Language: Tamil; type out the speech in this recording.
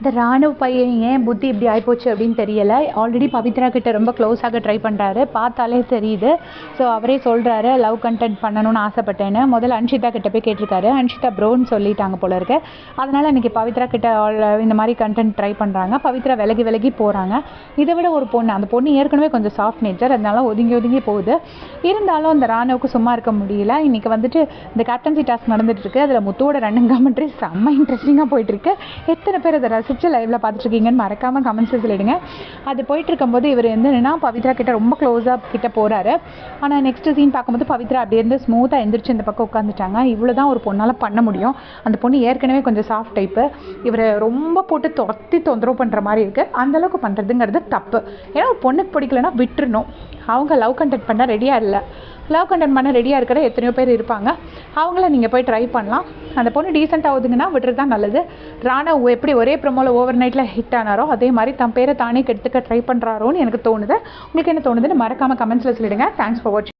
இந்த ராணுவ பையன் ஏன் புத்தி இப்படி ஆகிப்போச்சு அப்படின்னு தெரியலை. ஆல்ரெடி பவித்ரா கிட்ட ரொம்ப க்ளோஸ் ஆக ட்ரை பண்ணுறாரு பார்த்தாலே தெரியுது. ஸோ அவரே சொல்கிறாரு லவ் கண்டென்ட் பண்ணணும்னு ஆசைப்பட்டேன்னு. முதல்ல அன்ஷிதா கிட்ட போய் கேட்டிருக்காரு. அன்ஷிதா ப்ரோன்னு சொல்லிட்டாங்க போல இருக்கு. அதனால் இன்றைக்கி பவித்ரா கிட்ட all uh, இந்த மாதிரி கண்டென்ட் ட்ரை பண்ணுறாங்க பவித்ரா விலகி விலகி போகிறாங்க இதை விட ஒரு பொண்ணு அந்த பொண்ணு ஏற்கனவே கொஞ்சம் சாஃப்ட் நேச்சர் அதனால ஒதுங்கி ஒதுங்கி போகுது. இருந்தாலும் அந்த ராணுவுக்கு சும்மா இருக்க முடியல. இன்றைக்கி வந்துட்டு இந்த கேப்டன்சி டாஸ்க் நடந்துட்டு இருக்கு. அதில் முத்துவோட ரன்னிங் கமெண்ட்ரி செம்ம இன்ட்ரெஸ்டிங்காக போயிட்டுருக்கு எத்தனை பேர் அதை ரசித்து லைவில் பார்த்துட்ருக்கீங்கன்னு மறக்காமல் கமெண்ட்ஸில் சொல்லிடுங்க. அது போயிட்டு இருக்கும்போது இவர் வந்து என்னன்னா பவித்ரா கிட்ட ரொம்ப க்ளோஸாக கிட்ட போகிறாரு ஆனால் நெக்ஸ்ட் சீன் பார்க்கும்போது பவித்ரா அப்படியே இருந்து ஸ்மூத்தாக எந்திரிச்சு இந்த பக்கம் உட்காந்துட்டாங்க இவ்வளோ தான் ஒரு பொண்ணால் பண்ண முடியும். அந்த பொண்ணு ஏற்கனவே கொஞ்சம் சாஃப்ட் டைப்பு இவரை ரொம்ப போட்டு துரத்தி தொந்தரவு பண்ணுற மாதிரி இருக்குது அந்தளவுக்கு பண்ணுறதுங்கிறது தப்பு. ஏன்னா ஒரு பொண்ணுக்கு பிடிக்கலன்னா விட்டுறணும். அவங்க லவ் கண்டெக்ட் பண்ண ரெடியாக இல்லை. லவ் கண்டென்ட் பண்ண ரெடியாக இருக்கிற எத்தனையோ பேர் இருப்பாங்க. அவங்கள நீங்கள் போய் ட்ரை பண்ணலாம். அந்த பொண்ணு டீசெண்டாக ஆகுதுங்கன்னா விட்டுறது தான் நல்லது. ராணா எப்படி ஒரே ப்ரமோவில் ஓவர் நைட்டில் ஹிட் ஆனாரோ அதே மாதிரி தன் பேரை தானே கெடுத்துக்க ட்ரை பண்ணுறாரோன்னு எனக்கு தோணுது. உங்களுக்கு என்ன தோணுதுன்னு மறக்காமல் கமெண்ட்ஸில் சொல்லிடுங்க. தேங்க்ஸ் ஃபார் வாட்சிங்